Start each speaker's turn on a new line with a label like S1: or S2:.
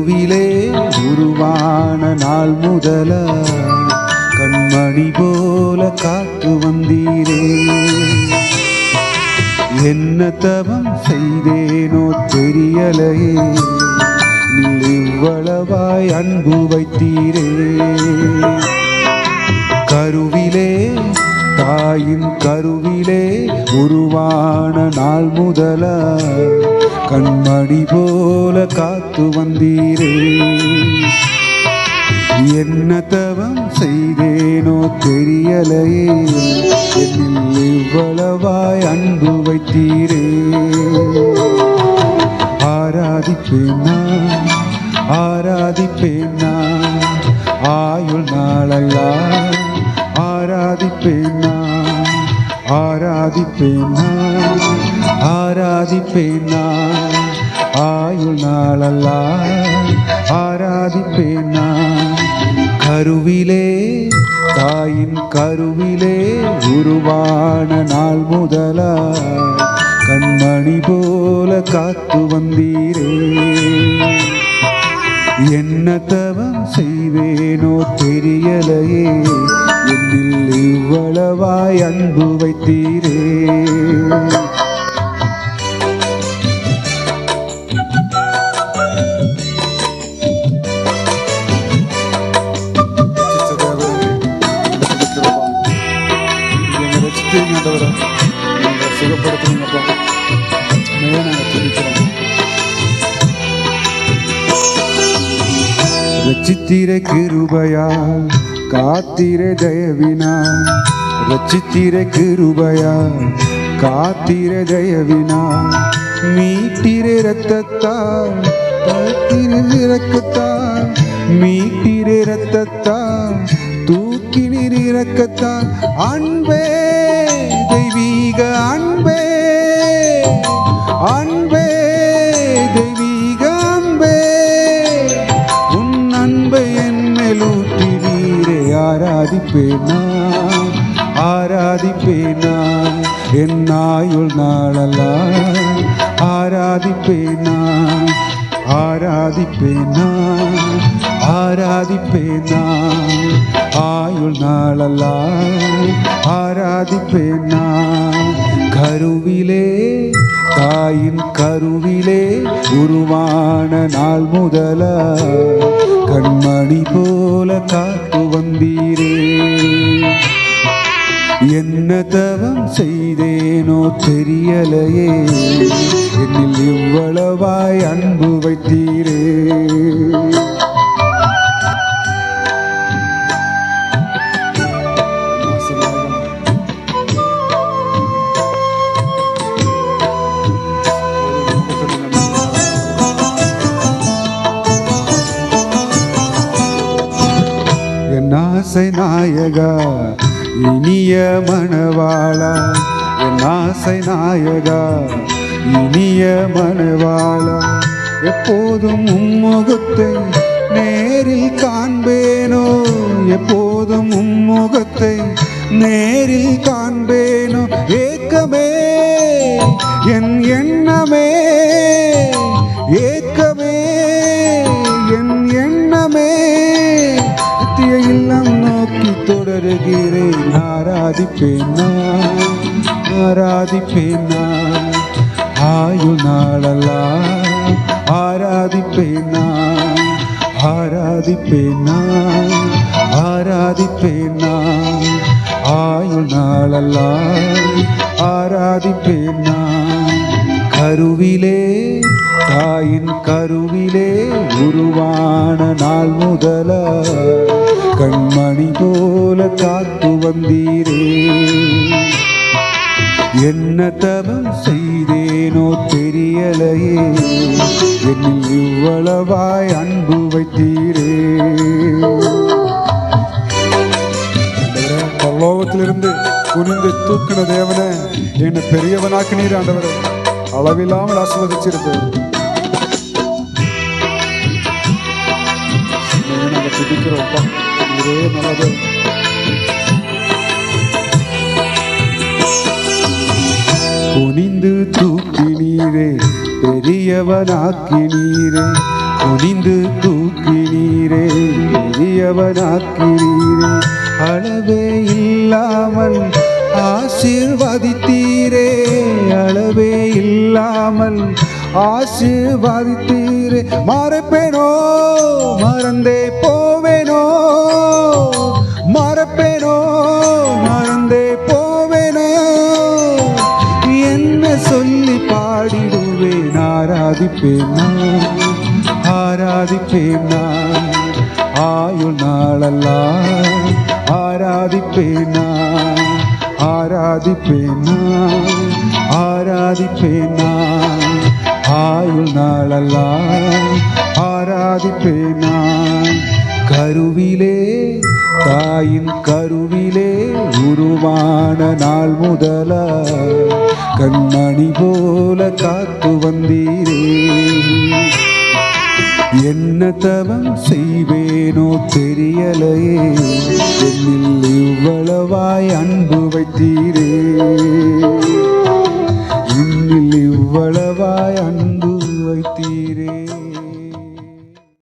S1: கருவிலே உருவான நாள் முதல கண்மணி போல காத்து வந்தீரே. என்ன தவம் செய்தேனோ தெரியலையே. இவ்வளவாய் அன்பு வைத்தீரே. கருவிலே தாயின் கருவிலே உருவான நாள் முதல கண்மணி போல காத்து வந்தீரே. என்ன தவம் செய்தேனோ தெரியலையே. என்னில் இவ்வளவாய் அன்பு வைத்தீரே. ஆராதிப்பேன் நான் ஆராதிப்பேன் நான். ஆயுள் நாளல்லா ஆராதிப்பேன் நான். ஆராதிப்பேன் நான் ஆராதிப்பேன் நான். ஆயுள் நாளல்லா ஆராதிப்பேன் நான். கருவிலே தாயின் கருவிலே உருவான நாள் முதலா. கண்மணி போல காத்து வந்தீரே. என்ன தவம் செய்வேனோ தெரியலையே. என்னில் இவ்வளவாய் அன்பு வைத்தீரே. சுகப்படுத்துனீங்கப்பா நாங்கள் துணிக்கிறோம் ரச்சித்திர கிருபையா காத்திர தயவினா. ரச்சித்திர கிருபையா காத்திர தயவினா. மீட்டிர ரத்தத்தால் தத்திர இறக்கத்தால் மீட்டிர ரத்தத்தால் தூக்கினிர் இறக்கத்தால். அன்பே தெய்வீக அன்பே அன்பே. நாளெல்லாம் ஆராதிப்பேனா? ஆராதிப்பேனா? ஆராதிப்பேனா? ஆயுள் நாளெல்லாம் ஆராதிப்பேனா? கருவிலே தாயின் கருவிலே உருவான நாள் முதல கண்மணி போல காத்து வந்தீரே. என்ன தவம் செய்தேனோ தெரியலையே. என்னில் இவ்வளவாய் அன்பு வைத்தீரே. ஆசை நாயகா இனிய மணவாளா என் ஆசை நாயகா இனிய மணவாளா எப்போதும் உம்முகத்தை நேரில் காண்பேனோ எப்போதும் உம்முகத்தை நேரில் காண்பேனோ ஏக்கமே என் எண்ணமே ஏக்க நோக்கி தொடருகிறேன் ஆராதிப்பேன் நான் ஆராதிப்பேன் நான் ஆயு நாளெல்லாம் ஆராதிப்பேன் நான் ஆராதிப்பேன் நான் ஆராதிப்பேன் நான் ஆயுள் நாளெல்லாம் ஆராதிப்பேன் நான் கருவிலே தாயின் கருவிலே உருவான நாள் முதல கண்மணி போல காத்து வந்தீரே. என்ன தவம் செய்தேனோ தெரியலையே. என்னில் இவ்வளவாய் அன்பு வைத்தீரே. ஆண்டவரே, பரலோகத்திலிருந்து குனிந்து தூக்கின தேவனே என்னை பெரியவனாக்கினீர் ஆண்டவரே. அளவில்லாமல் ஆஸ்வதிச்சிருப்பேன் துதிக்கிறோம்ப்பா இதே நல்லது குனிந்து தூக்கி நீரே பெரியவனாக்கி நீரே குனிந்து தூக்கினீரே பெரியவனாக்கினீரே. அளவே இல்லாமல் ஆசீர்வதித்தீரே. அளவே இல்லாமல் ஆசீர்வதித்தீரே. மறப்பேனோ மறந்தே போ பாடிடுவேன் ஆராதிப்பேன் நான் ஆராதிப்பேன் நான் ஆயுள் நாளெல்லாம் ஆராதிப்பேன் நான் ஆராதிப்பேன் நான் ஆராதிப்பேன் நான் ஆயுள் உருவான நாள் முதல கண்மணி போல காத்து வந்தீரே. என்ன தவம் செய்வேனோ தெரியலையே. என்னில் இவ்வளவாய் அன்பு வைத்தீரே. என்னில் இவ்வளவாய் அன்பு